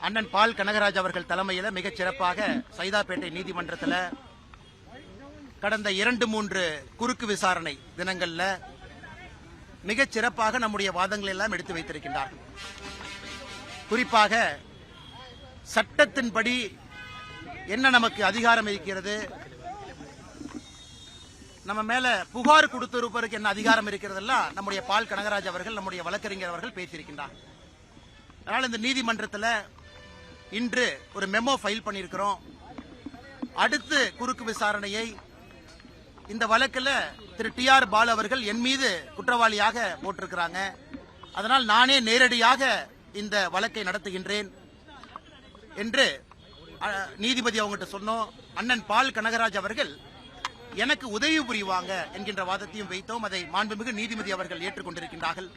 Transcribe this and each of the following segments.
அண்ணன் பால் கனகராஜ் அவர்கள் தலைமையில் மிகச் சிறப்பாக சைதாப்பேட்டை நீதிமன்றத்தில் கடந்த இரண்டு மூன்று குறுக்கு விசாரணை தினங்களில் மிகச் சிறப்பாக நம்முடைய வாதங்கள் எல்லாம் எடுத்து வைத்திருக்கின்றார் குறிப்பாக சட்டத்தின்படி என்ன நமக்கு அதிகாரம் இருக்கிறது? நம்ம மேல புகார் கொடுத்திருப்பதற்கு என்ன அதிகாரம் இருக்கிறதெல்லாம் நம்முடைய பால் கனகராஜ் அவர்கள் நம்முடைய வழக்கறிஞர் அவர்கள் பேசியிருக்கின்றார் அதனால் இந்த நீதிமன்றத்தில் இன்று ஒரு மெமோ ஃபைல் பண்ணியிருக்கிறோம். அடுத்து குறுக்கு விசாரணையை இந்த வழக்கில் திரு டி ஆர் பால் அவர்கள் என் மீது குற்றவாளியாக போட்டிருக்கிறாங்க. அதனால் நானே நேரடியாக இந்த வழக்கை நடத்துகின்றேன் என்று நீதிபதி அவங்ககிட்ட சொன்னோம். அண்ணன் பால் கனகராஜ் அவர்கள் எனக்கு உதவி புரிவாங்க என்கின்ற வாதத்தையும் வைத்தோம். அதை மாண்புமிகு நீதிபதி அவர்கள் ஏற்றுக்கொண்டிருக்கின்றார்கள்.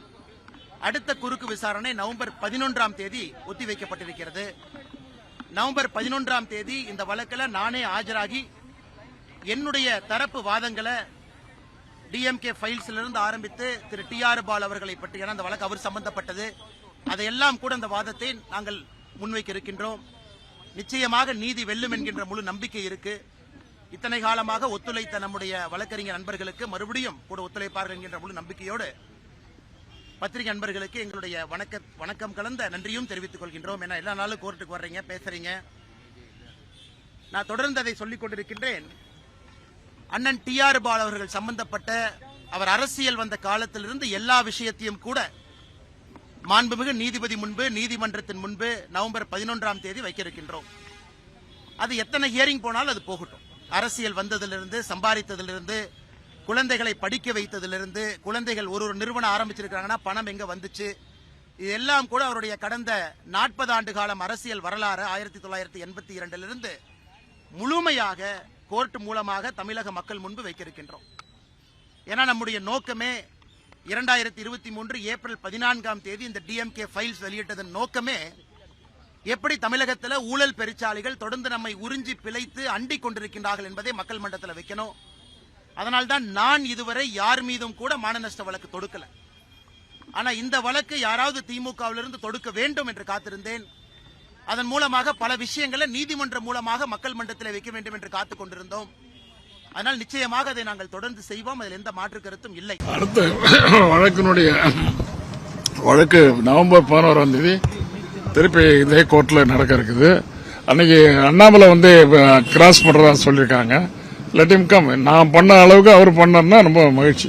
அடுத்த குறுக்கு விசாரணை நவம்பர் பதினொன்றாம் தேதி ஒத்திவைக்கப்பட்டிருக்கிறது. நவம்பர் பதினொன்றாம் தேதி இந்த வழக்கில் நானே ஆஜராகி என்னுடைய தரப்பு வாதங்களை டிஎம்கே ஃபைல்ஸ்ல இருந்து ஆரம்பித்து திரு டி ஆர் பால் அவர்களை பற்றியான அந்த வழக்கு அவர் சம்பந்தப்பட்டது. அதையெல்லாம் கூட அந்த வாதத்தை நாங்கள் முன்வைக்க இருக்கின்றோம். நிச்சயமாக நீதி வெல்லும் என்கின்ற முழு நம்பிக்கை இருக்கு. இத்தனை காலமாக ஒத்துழைத்த நம்முடைய வழக்கறிஞர் நண்பர்களுக்கு மறுபடியும் கூட ஒத்துழைப்பார்கள் என்கின்ற முழு நம்பிக்கையோடு பத்திரிகை நண்பர்களுக்கு எங்களுடைய வணக்க வணக்கம் கலந்த நன்றியும் தெரிவித்துக் கொள்கின்றோம். ஏன்னா எல்லா நாளும் கோர்ட்டுக்கு வர்றீங்க பேசுறீங்க. நான் தொடர்ந்து அதை சொல்லிக் கொண்டிருக்கின்றேன். அண்ணன் டி ஆர் பால் அவர்கள் சம்பந்தப்பட்ட அவர் அரசியல் வந்த காலத்திலிருந்து எல்லா விஷயத்தையும் கூட மாண்புமிகு நீதிபதி முன்பு நீதிமன்றத்தின் முன்பு நவம்பர் பதினொன்றாம் தேதி வைக்க இருக்கின்றோம் அது எத்தனை ஹியரிங் போனாலும் அது போகட்டும். அரசியல் வந்ததிலிருந்து சம்பாதித்ததிலிருந்து குழந்தைகளை படிக்க வைத்ததிலிருந்து குழந்தைகள் ஒரு ஒரு நிறுவனம் ஆரம்பிச்சிருக்காங்கன்னா பணம் எங்க வந்துச்சு? இதெல்லாம் கூட அவருடைய கடந்த நாற்பது ஆண்டு காலம் அரசியல் வரலாறு ஆயிரத்தி தொள்ளாயிரத்தி எண்பத்தி இரண்டிலிருந்து முழுமையாக கோர்ட் மூலமாக தமிழக மக்கள் முன்பு வைக்கிருக்கின்றோம் ஏன்னா நம்முடைய நோக்கமே இரண்டாயிரத்தி இருபத்தி மூன்று ஏப்ரல் பதினான்காம் தேதி இந்த டிஎம்கே ஃபைல்ஸ் வெளியிட்டதன் நோக்கமே எப்படி தமிழகத்தில் ஊழல் பெருச்சாளிகள் தொடர்ந்து நம்மை உறிஞ்சி பிழைத்து அண்டிக் கொண்டிருக்கின்றார்கள் என்பதை மக்கள் மன்றத்தில் வைக்கணும். அதனால்தான் நான் இதுவரை யார் மீதும் கூட மானநஷ்ட வழக்கு தொடுக்கல. ஆனா இந்த வழக்கு யாராவது திமுகவிலிருந்து தொடுக்க வேண்டும் என்று காத்திருந்தேன். அதன் மூலமாக பல விஷயங்களை நீதிமன்றம் மூலமாக மக்கள் மன்றத்தில் வைக்க வேண்டும் என்று காத்துக் கொண்டிருந்தோம். அதனால் நிச்சயமாக அதை நாங்கள் தொடர்ந்து செய்வோம். அதில் எந்த மாற்று கருத்தும் இல்லை. அடுத்த வழக்கினுடைய வழக்கு நவம்பர் பதினோராம் தேதி திருப்பி இதே கோர்ட்டில் நடக்க இருக்குது. அன்னைக்கு அண்ணாமலை வந்து கிராஸ் பண்றதா சொல்லியிருக்காங்க. லெட்டிம் கம் நான் பண்ண அளவுக்கு அவர் பண்ணார்னா ரொம்ப மகிழ்ச்சி.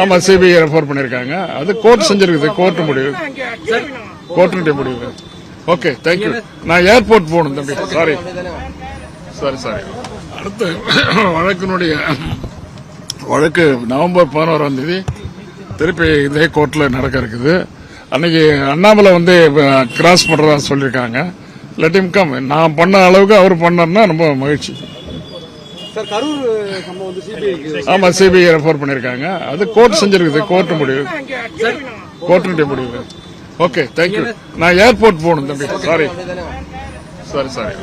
ஆமா சிபிஐ ரெஃபர் பண்ணிருக்காங்க. அது கோர்ட் செஞ்சிருக்குது கோர்ட் முடிவு. கோர்ட்டுடைய முடிவு. ஓகே தேங்க்யூ நான் ஏர்போர்ட் போகணும் தம்பி. சாரி சாரி சாரி அடுத்த வழக்கினுடைய வழக்கு நவம்பர் பதினோராம் தேதி திருப்பி இதே கோர்ட்டில் நடக்க இருக்குது. அன்னைக்கு அண்ணாமலை வந்து கிராஸ் பண்றதா சொல்லியிருக்காங்க லெட்டிம் கம் நான் பண்ண அளவுக்கு அவர் பண்ணார்னா ரொம்ப மகிழ்ச்சி. சார் கரூர் சம்பவம் வந்து சிபிஐக்கு ஆமா சிபிஐ ரெஃபர் பண்ணிருக்காங்க. அது கோர்ட் செஞ்சிருக்குது கோர்ட் முடிவு. கோர்ட்டுடைய முடிவு. ஓகே தேங்க்யூ நான் ஏர்போர்ட் போகணும் தம்பி. Sorry sorry sorry